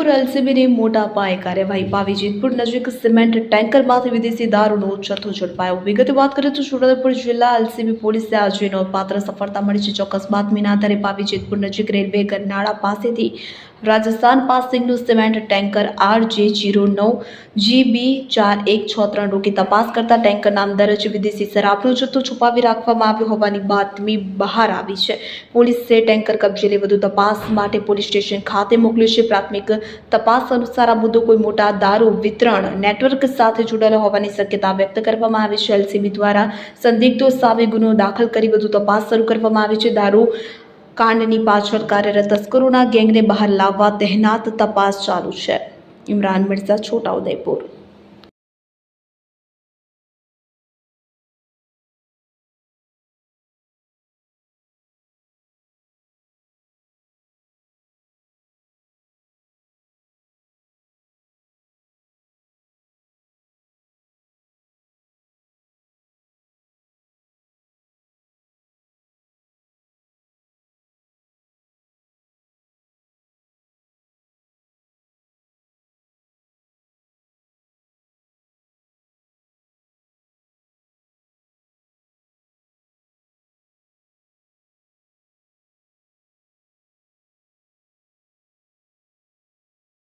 છોટાઉદેપુર એલસીબીની મોટા પાયે કાર્યવાહી પાવી જેતપુર નજીક સિમેન્ટ ટેન્કરમાંથી વિદેશી દારૂનો જથ્થો ઝડપાયો. વિગતે વાત કરીએ તો સુરેન્દ્રપુર જિલ્લા એલસીબી પોલીસે આજે નોંધપાત્ર સફળતા મળી છે. ચોક્કસ બાતમીના આધારે પાવી જેતપુર નજીક રેલવે ગરનાળા પાસેથી Rajasthan પાસિંગનું cement tanker R J zero નવ જીબી ચાર એક છ ત્રણ રોકી તપાસ કરતા ટેન્કર નામ જ વિદેશી શરાબનો જથ્થો છુપાવી રાખવામાં આવ્યો હોવાની બાતમી બહાર આવી છે. પોલીસે ટેન્કર કબજે લઈ વધુ તપાસ માટે પોલીસ સ્ટેશન ખાતે મોકલ્યું છે. પ્રાથમિક તપાસ અનુસાર આ મુદ્દો કોઈ મોટા દારૂ વિતરણ નેટવર્ક સાથે જોડાયેલો હોવાની શક્યતા વ્યક્ત કરવામાં આવી છે. એલસીબી દ્વારા સંદિગ્ધો સામે ગુનો દાખલ કરી વધુ તપાસ શરૂ કરવામાં આવી છે. દારૂ કાંડની પાછળ કાર્યરત તસ્કરોના ગેંગને બહાર લાવવા તહેનાત તપાસ ચાલુ છે. ઇમરાન મિર્ઝા છોટાઉદેપુર